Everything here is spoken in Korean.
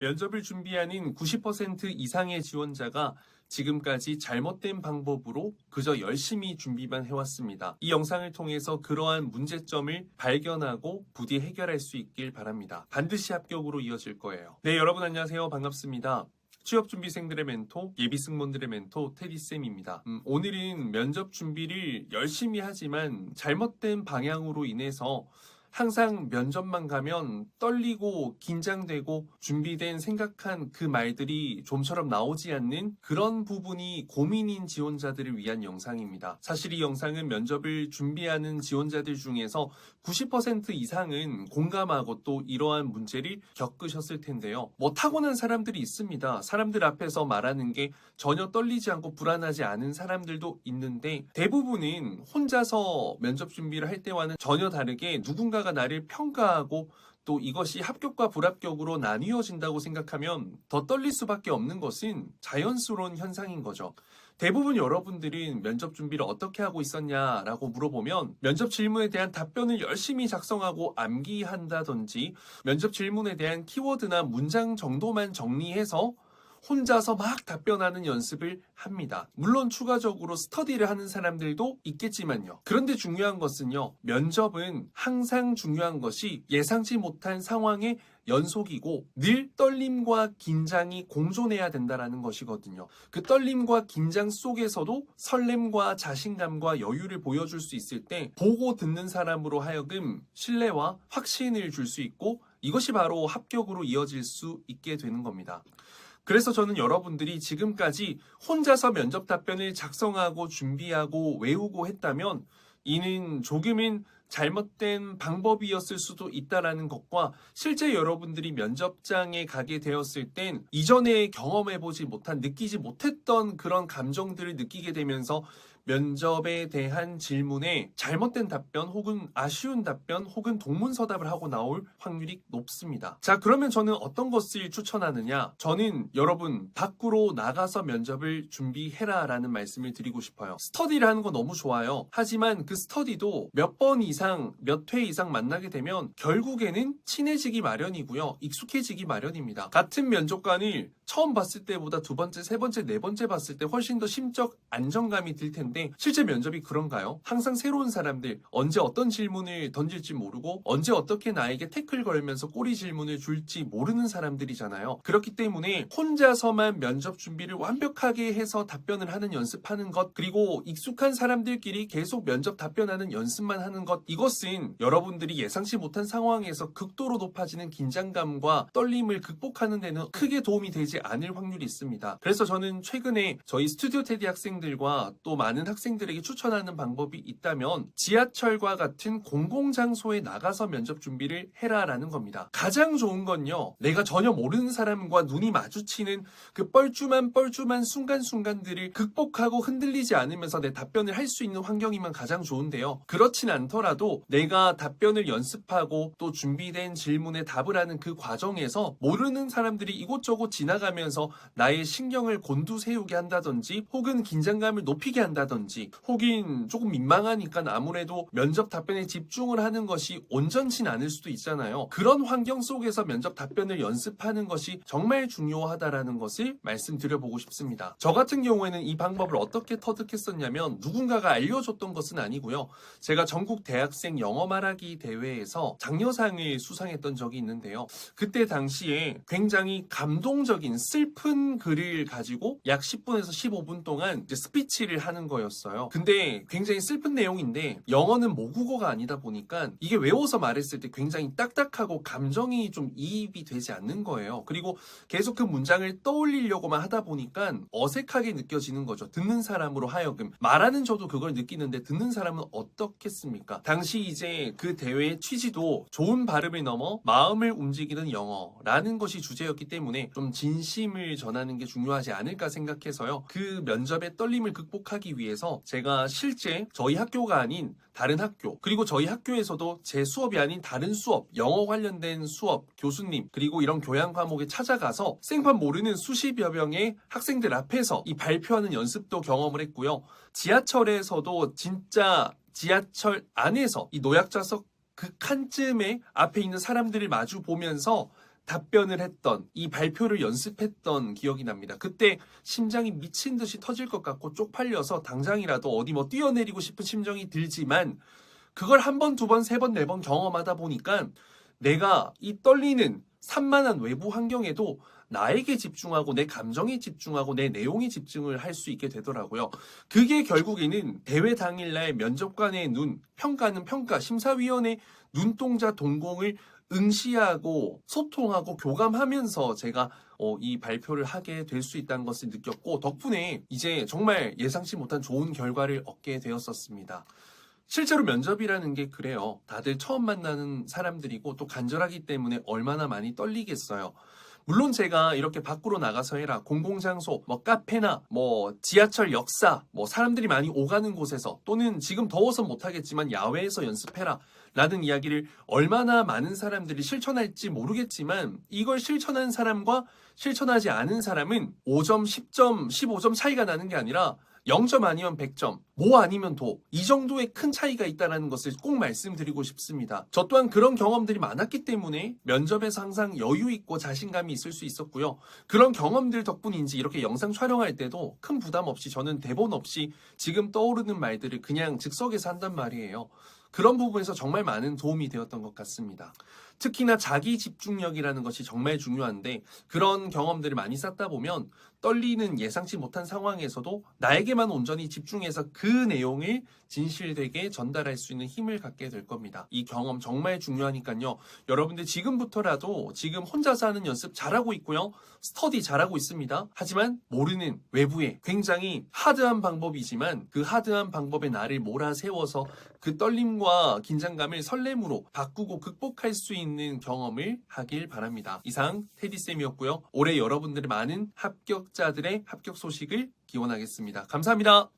면접을 준비하는 90% 이상의 지원자가 지금까지 잘못된 방법으로 그저 열심히 준비만 해왔습니다. 이 영상을 통해서 그러한 문제점을 발견하고 부디 해결할 수 있길 바랍니다. 반드시 합격으로 이어질 거예요. 네, 여러분 안녕하세요. 반갑습니다. 취업 준비생들의 멘토, 예비 승무원들의 멘토 테디쌤입니다. 음, 오늘은 면접 준비를 열심히 하지만 잘못된 방향으로 인해서 항상 면접만 가면 떨리고 긴장되고 준비된 생각한 그 말들이 좀처럼 나오지 않는 그런 부분이 고민인 지원자들을 위한 영상입니다. 사실 이 영상은 면접을 준비하는 지원자들 중에서 90% 이상은 공감하고 또 이러한 문제를 겪으셨을 텐데요. 뭐 타고난 사람들이 있습니다. 사람들 앞에서 말하는 게 전혀 떨리지 않고 불안하지 않은 사람들도 있는데 대부분은 혼자서 면접 준비를 할 때와는 전혀 다르게 누군가 가 나를 평가하고 또 이것이 합격과 불합격으로 나뉘어진다고 생각하면 더 떨릴 수밖에 없는 것은 자연스러운 현상인 거죠. 대부분 여러분들은 면접 준비를 어떻게 하고 있었냐라고 물어보면 면접 질문에 대한 답변을 열심히 작성하고 암기한다든지 면접 질문에 대한 키워드나 문장 정도만 정리해서 혼자서 막 답변하는 연습을 합니다. 물론 추가적으로 스터디를 하는 사람들도 있겠지만요. 그런데 중요한 것은요. 면접은 항상 중요한 것이 예상치 못한 상황의 연속이고 늘 떨림과 긴장이 공존해야 된다라는 것이거든요. 그 떨림과 긴장 속에서도 설렘과 자신감과 여유를 보여줄 수 있을 때 보고 듣는 사람으로 하여금 신뢰와 확신을 줄 수 있고 이것이 바로 합격으로 이어질 수 있게 되는 겁니다. 그래서 저는 여러분들이 지금까지 혼자서 면접 답변을 작성하고 준비하고 외우고 했다면 이는 조금은 잘못된 방법이었을 수도 있다라는 것과 실제 여러분들이 면접장에 가게 되었을 땐 이전에 경험해보지 못한 느끼지 못했던 그런 감정들을 느끼게 되면서 면접에 대한 질문에 잘못된 답변 혹은 아쉬운 답변 혹은 동문서답을 하고 나올 확률이 높습니다. 자, 그러면 저는 어떤 것을 추천하느냐? 저는 여러분 밖으로 나가서 면접을 준비해라 라는 말씀을 드리고 싶어요. 스터디를 하는 거 너무 좋아요. 하지만 그 스터디도 몇 번 이상, 몇 회 이상 만나게 되면 결국에는 친해지기 마련이고요. 익숙해지기 마련입니다. 같은 면접관을 처음 봤을 때보다 두 번째, 세 번째, 네 번째 봤을 때 훨씬 더 심적 안정감이 들 텐데 실제 면접이 그런가요? 항상 새로운 사람들 언제 어떤 질문을 던질지 모르고 언제 어떻게 나에게 태클 걸면서 꼬리 질문을 줄지 모르는 사람들이잖아요. 그렇기 때문에 혼자서만 면접 준비를 완벽하게 해서 답변을 하는 연습하는 것 그리고 익숙한 사람들끼리 계속 면접 답변하는 연습만 하는 것 이것은 여러분들이 예상치 못한 상황에서 극도로 높아지는 긴장감과 떨림을 극복하는 데는 크게 도움이 되지 않을 확률이 있습니다. 그래서 저는 최근에 저희 스튜디오 테디 학생들과 또 많은 학생들에게 추천하는 방법이 있다면 지하철과 같은 공공장소에 나가서 면접 준비를 해라라는 겁니다. 가장 좋은 건요. 내가 전혀 모르는 사람과 눈이 마주치는 그 뻘쭘한 뻘쭘한 순간순간들을 극복하고 흔들리지 않으면서 내 답변을 할 수 있는 환경이면 가장 좋은데요. 그렇진 않더라도 내가 답변을 연습하고 또 준비된 질문에 답을 하는 그 과정에서 모르는 사람들이 이곳저곳 지나가 면서 나의 신경을 곤두세우게 한다든지 혹은 긴장감을 높이게 한다든지 혹은 조금 민망하니까 아무래도 면접 답변에 집중을 하는 것이 온전치 않을 수도 있잖아요. 그런 환경 속에서 면접 답변을 연습하는 것이 정말 중요하다라는 것을 말씀드려보고 싶습니다. 저 같은 경우에는 이 방법을 어떻게 터득했었냐면 누군가가 알려줬던 것은 아니고요. 제가 전국 대학생 영어 말하기 대회에서 장려상을 수상했던 적이 있는데요. 그때 당시에 굉장히 감동적인 슬픈 글을 가지고 약 10분에서 15분 동안 스피치를 하는 거였어요. 근데 굉장히 슬픈 내용인데 영어는 모국어가 아니다 보니까 이게 외워서 말했을 때 굉장히 딱딱하고 감정이 좀 이입이 되지 않는 거예요. 그리고 계속 그 문장을 떠올리려고만 하다 보니까 어색하게 느껴지는 거죠. 듣는 사람으로 하여금 말하는 저도 그걸 느끼는데 듣는 사람은 어떻겠습니까? 당시 이제 그 대회의 취지도 좋은 발음을 넘어 마음을 움직이는 영어라는 것이 주제였기 때문에 좀 진 심을 전하는 게 중요하지 않을까 생각해서요. 그 면접의 떨림을 극복하기 위해서 제가 실제 저희 학교가 아닌 다른 학교 그리고 저희 학교에서도 제 수업이 아닌 다른 수업 영어 관련된 수업 교수님 그리고 이런 교양 과목에 찾아가서 생판 모르는 수십여 명의 학생들 앞에서 이 발표하는 연습도 경험을 했고요. 지하철에서도 진짜 지하철 안에서 이 노약자석 그 칸쯤에 앞에 있는 사람들을 마주 보면서 답변을 했던 이 발표를 연습했던 기억이 납니다. 그때 심장이 미친 듯이 터질 것 같고 쪽팔려서 당장이라도 어디 뭐 뛰어내리고 싶은 심정이 들지만 그걸 한 번, 두 번, 세 번, 네 번 경험하다 보니까 내가 이 떨리는 산만한 외부 환경에도 나에게 집중하고 내 감정에 집중하고 내 내용에 집중을 할 수 있게 되더라고요. 그게 결국에는 대회 당일날 면접관의 눈, 평가는 평가, 심사위원의 눈동자 동공을 응시하고 소통하고 교감하면서 제가 어, 이 발표를 하게 될 수 있다는 것을 느꼈고 덕분에 이제 정말 예상치 못한 좋은 결과를 얻게 되었었습니다. 실제로 면접이라는 게 그래요. 다들 처음 만나는 사람들이고 또 간절하기 때문에 얼마나 많이 떨리겠어요. 물론 제가 이렇게 밖으로 나가서 해라. 공공장소, 뭐 카페나 뭐 지하철 역사, 뭐 사람들이 많이 오가는 곳에서 또는 지금 더워서 못하겠지만 야외에서 연습해라. 라는 이야기를 얼마나 많은 사람들이 실천할지 모르겠지만 이걸 실천한 사람과 실천하지 않은 사람은 5점, 10점, 15점 차이가 나는 게 아니라 0점 아니면 100점, 뭐 아니면 도, 이 정도의 큰 차이가 있다는 것을 꼭 말씀드리고 싶습니다. 저 또한 그런 경험들이 많았기 때문에 면접에서 항상 여유 있고 자신감이 있을 수 있었고요. 그런 경험들 덕분인지 이렇게 영상 촬영할 때도 큰 부담 없이 저는 대본 없이 지금 떠오르는 말들을 그냥 즉석에서 한단 말이에요. 그런 부분에서 정말 많은 도움이 되었던 것 같습니다. 특히나 자기 집중력이라는 것이 정말 중요한데 그런 경험들을 많이 쌓다 보면 떨리는 예상치 못한 상황에서도 나에게만 온전히 집중해서 그 내용을 진실되게 전달할 수 있는 힘을 갖게 될 겁니다. 이 경험 정말 중요하니까요. 여러분들 지금부터라도 지금 혼자서 하는 연습 잘하고 있고요. 스터디 잘하고 있습니다. 하지만 모르는 외부의 굉장히 하드한 방법이지만 그 하드한 방법에 나를 몰아세워서 그 떨림과 긴장감을 설렘으로 바꾸고 극복할 수 있는 경험을 하길 바랍니다. 이상 테디쌤이었고요. 올해 여러분들의 많은 합격자들의 합격 소식을 기원하겠습니다. 감사합니다.